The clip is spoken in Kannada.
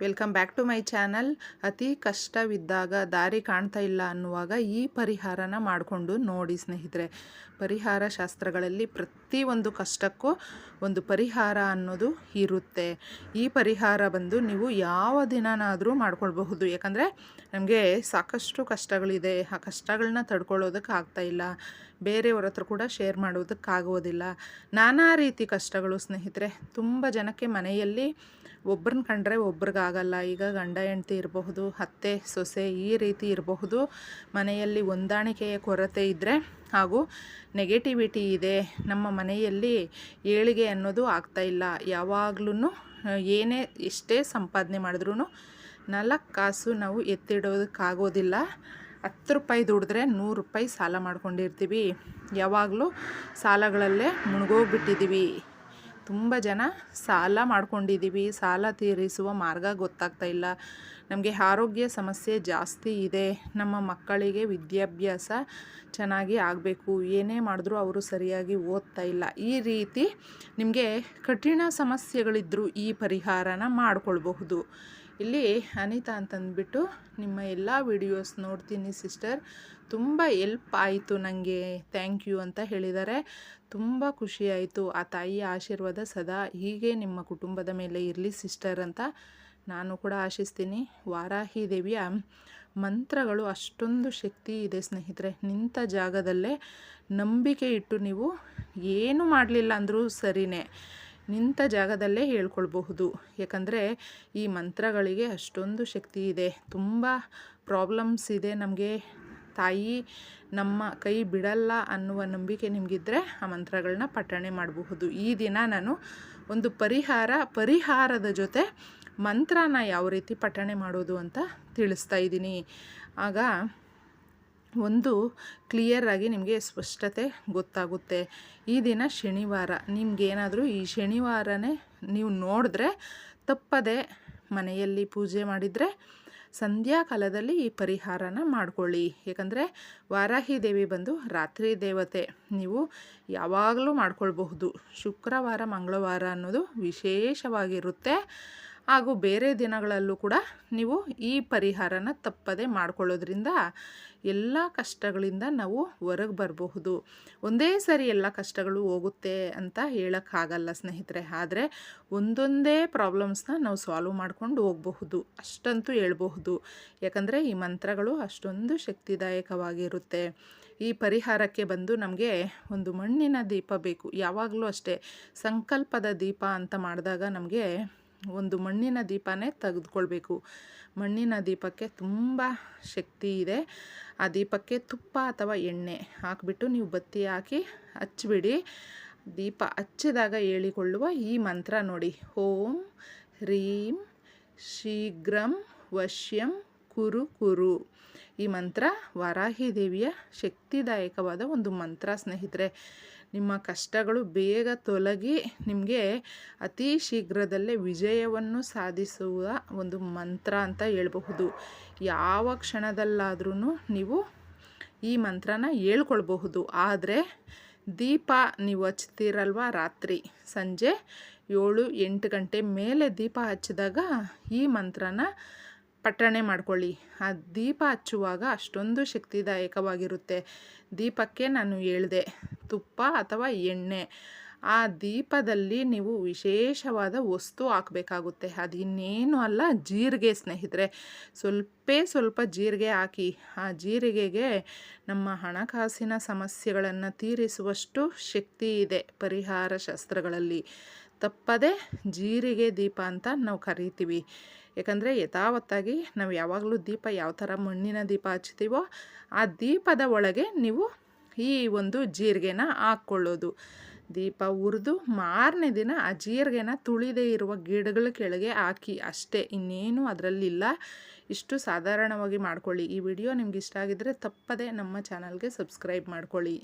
Welcome back to my channel ಅತಿ ಕಷ್ಟವಿದ್ದಾಗ ದಾರಿ ಕಾಣ್ತಾ ಇಲ್ಲ ಅನ್ನುವಾಗ ಈ ಪರಿಹಾರನ ಮಾಡಿಕೊಂಡು ನೋಡಿ ಸ್ನೇಹಿತರೆ. ಪರಿಹಾರ ಶಾಸ್ತ್ರಗಳಲ್ಲಿ ಪ್ರತಿಯೊಂದು ಕಷ್ಟಕ್ಕೂ ಒಂದು ಪರಿಹಾರ ಅನ್ನೋದು ಇರುತ್ತೆ. ಈ ಪರಿಹಾರ ಬಂದು ನೀವು ಯಾವ ದಿನನಾದರೂ ಮಾಡ್ಕೊಳ್ಬಹುದು. ಯಾಕಂದರೆ ನಮಗೆ ಸಾಕಷ್ಟು ಕಷ್ಟಗಳಿದೆ. ಆ ಕಷ್ಟಗಳನ್ನ ತಡ್ಕೊಳ್ಳೋದಕ್ಕೆ ಆಗ್ತಾಯಿಲ್ಲ ಬೇರೆಯವ್ರ ಹತ್ರ ಕೂಡ ಶೇರ್ ಮಾಡೋದಕ್ಕಾಗೋದಿಲ್ಲ. ನಾನಾ ರೀತಿ ಕಷ್ಟಗಳು ಸ್ನೇಹಿತರೆ. ತುಂಬ ಜನಕ್ಕೆ ಮನೆಯಲ್ಲಿ ಒಬ್ಬರನ್ನ ಕಂಡ್ರೆ ಒಬ್ರಿಗಾಗಲ್ಲ. ಈಗ ಗಂಡ ಹೆಂಡತಿ ಇರಬಹುದು, ಅತ್ತೆ, ಸೊಸೆ ಈ ರೀತಿ ಇರಬಹುದು. ಮನೆಯಲ್ಲಿ ಹೊಂದಾಣಿಕೆಯ ಕೊರತೆ ಇದ್ದರೆ ಹಾಗೂ ನೆಗೆಟಿವಿಟಿ ಇದೆ, ನಮ್ಮ ಮನೆಯಲ್ಲಿ ಏಳಿಗೆ ಅನ್ನೋದು ಆಗ್ತಾಯಿಲ್ಲ ಯಾವಾಗ್ಲೂ ಏನೇ ಎಷ್ಟೇ ಸಂಪಾದನೆ ಮಾಡಿದ್ರೂ ನಾಲ್ಕು ಕಾಸು ನಾವು ಎತ್ತಿಡೋದಕ್ಕಾಗೋದಿಲ್ಲ. ಹತ್ತು ರೂಪಾಯಿ ದುಡಿದ್ರೆ ನೂರು ರೂಪಾಯಿ ಸಾಲ ಮಾಡ್ಕೊಂಡಿರ್ತೀವಿ. ಯಾವಾಗಲೂ ಸಾಲಗಳಲ್ಲೇ ಮುಳುಗೋಗ್ಬಿಟ್ಟಿದ್ದೀವಿ ತುಂಬ ಜನ ಸಾಲ ಮಾಡ್ಕೊಂಡಿದ್ದೀವಿ ಸಾಲ ತೀರಿಸುವ ಮಾರ್ಗ ಗೊತ್ತಾಗ್ತಾ ಇಲ್ಲ. ನಮಗೆ ಆರೋಗ್ಯ ಸಮಸ್ಯೆ ಜಾಸ್ತಿ ಇದೆ. ನಮ್ಮ ಮಕ್ಕಳಿಗೆ ವಿದ್ಯಾಭ್ಯಾಸ ಚೆನ್ನಾಗಿ ಆಗಬೇಕು. ಏನೇ ಮಾಡಿದ್ರೂ ಅವರು ಸರಿಯಾಗಿ ಓದ್ತಾ ಇಲ್ಲ. ಈ ರೀತಿ ನಿಮಗೆ ಕಠಿಣ ಸಮಸ್ಯೆಗಳಿದ್ದರೂ ಈ ಪರಿಹಾರನ ಮಾಡಿಕೊಳ್ಬಹುದು. ಇಲ್ಲಿ ಅನಿತಾ ಅಂತಂದ್ಬಿಟ್ಟು ನಿಮ್ಮ ಎಲ್ಲ ವಿಡಿಯೋಸ್ ನೋಡ್ತೀನಿ ಸಿಸ್ಟರ್ ತುಂಬ ಎಲ್ಪ್ ಆಯಿತು ನನಗೆ ಥ್ಯಾಂಕ್ ಯು ಅಂತ ಹೇಳಿದ್ದಾರೆ. ತುಂಬ ಖುಷಿಯಾಯಿತು ಆ ತಾಯಿಯ ಆಶೀರ್ವಾದ ಸದಾ ಹೀಗೆ ನಿಮ್ಮ ಕುಟುಂಬದ ಮೇಲೆ ಇರಲಿ ಸಿಸ್ಟರ್ ಅಂತ ನಾನು ಕೂಡ ಆಶಿಸ್ತೀನಿ. ವಾರಾಹಿ ದೇವಿಯ ಮಂತ್ರಗಳು ಅಷ್ಟೊಂದು ಶಕ್ತಿ ಇದೆ ಸ್ನೇಹಿತರೆ. ನಿಂತ ಜಾಗದಲ್ಲೇ ನಂಬಿಕೆ ಇಟ್ಟು ನೀವು ಏನು ಮಾಡಲಿಲ್ಲ ಅಂದರೂ ಸರಿಯೇ ನಿಂತ ಜಾಗದಲ್ಲೇ ಹೇಳ್ಕೊಳ್ಬಹುದು. ಯಾಕಂದರೆ ಈ ಮಂತ್ರಗಳಿಗೆ ಅಷ್ಟೊಂದು ಶಕ್ತಿ ಇದೆ. ತುಂಬ ಪ್ರಾಬ್ಲಮ್ಸ್ ಇದೆ ನಮಗೆ. ತಾಯಿ ನಮ್ಮ ಕೈ ಬಿಡಲ್ಲ ಅನ್ನುವ ನಂಬಿಕೆ ನಿಮಗಿದ್ರೆ ಆ ಮಂತ್ರಗಳನ್ನ ಪಠಣೆ ಮಾಡಬಹುದು. ಈ ದಿನ ನಾನು ಒಂದು ಪರಿಹಾರ, ಪರಿಹಾರದ ಜೊತೆ ಮಂತ್ರನ ಯಾವ ರೀತಿ ಪಠಣೆ ಮಾಡೋದು ಅಂತ ತಿಳಿಸ್ತಾ ಇದ್ದೀನಿ. ಆಗ ಒಂದು ಕ್ಲಿಯರಾಗಿ ನಿಮಗೆ ಸ್ಪಷ್ಟತೆ ಗೊತ್ತಾಗುತ್ತೆ. ಈ ದಿನ ಶನಿವಾರ ನಿಮಗೇನಾದರೂ ಈ ಶನಿವಾರನೇ ನೀವು ನೋಡಿದ್ರೆ ತಪ್ಪದೆ ಮನೆಯಲ್ಲಿ ಪೂಜೆ ಮಾಡಿದರೆ ಸಂಧ್ಯಾಕಾಲದಲ್ಲಿ ಈ ಪರಿಹಾರನ ಮಾಡಿಕೊಳ್ಳಿ. ಯಾಕಂದರೆ ವಾರಾಹಿ ದೇವಿ ಬಂದು ರಾತ್ರಿ ದೇವತೆ, ನೀವು ಯಾವಾಗಲೂ ಮಾಡ್ಕೊಳ್ಬಹುದು. ಶುಕ್ರವಾರ, ಮಂಗಳವಾರ ಅನ್ನೋದು ವಿಶೇಷವಾಗಿರುತ್ತೆ. ಹಾಗೂ ಬೇರೆ ದಿನಗಳಲ್ಲೂ ಕೂಡ ನೀವು ಈ ಪರಿಹಾರನ ತಪ್ಪದೆ ಮಾಡಿಕೊಳ್ಳೋದ್ರಿಂದ ಎಲ್ಲ ಕಷ್ಟಗಳಿಂದ ನಾವು ಹೊರಗೆ ಬರಬಹುದು. ಒಂದೇ ಸರಿ ಎಲ್ಲ ಕಷ್ಟಗಳು ಹೋಗುತ್ತೆ ಅಂತ ಹೇಳೋಕ್ಕಾಗಲ್ಲ ಸ್ನೇಹಿತರೆ. ಆದರೆ ಒಂದೊಂದೇ ಪ್ರಾಬ್ಲಮ್ಸ್ನ ನಾವು ಸಾಲ್ವ್ ಮಾಡ್ಕೊಂಡು ಹೋಗಬಹುದು. ಅಷ್ಟಂತೂ ಹೇಳ್ಬಹುದು. ಯಾಕಂದರೆ ಈ ಮಂತ್ರಗಳು ಅಷ್ಟೊಂದು ಶಕ್ತಿದಾಯಕವಾಗಿರುತ್ತೆ. ಈ ಪರಿಹಾರಕ್ಕೆ ಬಂದು ನಮಗೆ ಒಂದು ಮಣ್ಣಿನ ದೀಪ ಬೇಕು. ಯಾವಾಗಲೂ ಅಷ್ಟೇ ಸಂಕಲ್ಪದ ದೀಪ ಅಂತ ಮಾಡಿದಾಗ ನಮಗೆ ಒಂದು ಮಣ್ಣಿನ ದೀಪನೇ ತೆಗೆದುಕೊಳ್ಬೇಕು. ಮಣ್ಣಿನ ದೀಪಕ್ಕೆ ತುಂಬ ಶಕ್ತಿ ಇದೆ. ಆ ದೀಪಕ್ಕೆ ತುಪ್ಪ ಅಥವಾ ಎಣ್ಣೆ ಹಾಕಿಬಿಟ್ಟು ನೀವು ಬತ್ತಿ ಹಾಕಿ ಹಚ್ಚಿಬಿಡಿ. ದೀಪ ಹಚ್ಚಿದಾಗ ಹೇಳಿಕೊಳ್ಳುವ ಈ ಮಂತ್ರ ನೋಡಿ. ಓಂ ಹ್ರೀಂ ಶೀಘ್ರಂ ವಶ್ಯಂ ಕುರು ಕುರು. ಈ ಮಂತ್ರ ವಾರಾಹಿ ದೇವಿಯ ಶಕ್ತಿದಾಯಕವಾದ ಒಂದು ಮಂತ್ರ ಸ್ನೇಹಿತರೆ. ನಿಮ್ಮ ಕಷ್ಟಗಳು ಬೇಗ ತೊಲಗಿ ನಿಮಗೆ ಅತಿ ಶೀಘ್ರದಲ್ಲೇ ವಿಜಯವನ್ನು ಸಾಧಿಸುವ ಒಂದು ಮಂತ್ರ ಅಂತ ಹೇಳಬಹುದು. ಯಾವ ಕ್ಷಣದಲ್ಲಾದ್ರೂ ನೀವು ಈ ಮಂತ್ರನ ಹೇಳ್ಕೊಳ್ಬಹುದು. ಆದರೆ ದೀಪ ನೀವು ಹಚ್ತೀರಲ್ವ ರಾತ್ರಿ? ಸಂಜೆ ಏಳು ಎಂಟು ಗಂಟೆ ಮೇಲೆ ದೀಪ ಹಚ್ಚಿದಾಗ ಈ ಮಂತ್ರನ ಪಠಣೆ ಮಾಡ್ಕೊಳ್ಳಿ. ಆ ದೀಪ ಹಚ್ಚುವಾಗ ಅಷ್ಟೊಂದು ಶಕ್ತಿದಾಯಕವಾಗಿರುತ್ತೆ. ದೀಪಕ್ಕೆ ನಾನು ಹೇಳಿದೆ, ತುಪ್ಪ ಅಥವಾ ಎಣ್ಣೆ. ಆ ದೀಪದಲ್ಲಿ ನೀವು ವಿಶೇಷವಾದ ವಸ್ತು ಹಾಕಬೇಕಾಗುತ್ತೆ. ಅದು ಇನ್ನೇನು ಅಲ್ಲ, ಜೀರಿಗೆ ಸ್ನೇಹಿತರೆ. ಸ್ವಲ್ಪ ಸ್ವಲ್ಪ ಜೀರಿಗೆ ಹಾಕಿ, ಆ ಜೀರಿಗೆಗೆ ನಮ್ಮ ಹಣಕಾಸಿನ ಸಮಸ್ಯೆಗಳನ್ನು ತೀರಿಸುವಷ್ಟು ಶಕ್ತಿ ಇದೆ ಪರಿಹಾರ ಶಾಸ್ತ್ರಗಳಲ್ಲಿ. ತಪ್ಪದೆ ಜೀರಿಗೆ ದೀಪ ಅಂತ ನಾವು ಕರಿತೀವಿ. ಯಾಕಂದರೆ ಯಥಾವತ್ತಾಗಿ ನಾವು ಯಾವಾಗಲೂ ದೀಪ ಯಾವ ಥರ ಮಣ್ಣಿನ ದೀಪ ಹಚ್ತೀವೋ ಆ ದೀಪದ ಒಳಗೆ ನೀವು ಈ ಒಂದು ಜೀರಿಗೆನ ಹಾಕ್ಕೊಳ್ಳೋದು. ದೀಪ ಉರಿದು ಮಾರನೇ ದಿನ ಆ ಜೀರಿಗೆನ ತುಳಿದೇ ಇರುವ ಗಿಡಗಳ ಕೆಳಗೆ ಹಾಕಿ ಅಷ್ಟೇ, ಇನ್ನೇನು ಅದರಲ್ಲಿಲ್ಲ. ಇಷ್ಟು ಸಾಧಾರಣವಾಗಿ ಮಾಡ್ಕೊಳ್ಳಿ. ಈ ವಿಡಿಯೋ ನಿಮ್ಗೆ ಇಷ್ಟ ಆಗಿದ್ದರೆ ತಪ್ಪದೆ ನಮ್ಮ ಚಾನಲ್ಗೆ ಸಬ್ಸ್ಕ್ರೈಬ್ ಮಾಡ್ಕೊಳ್ಳಿ.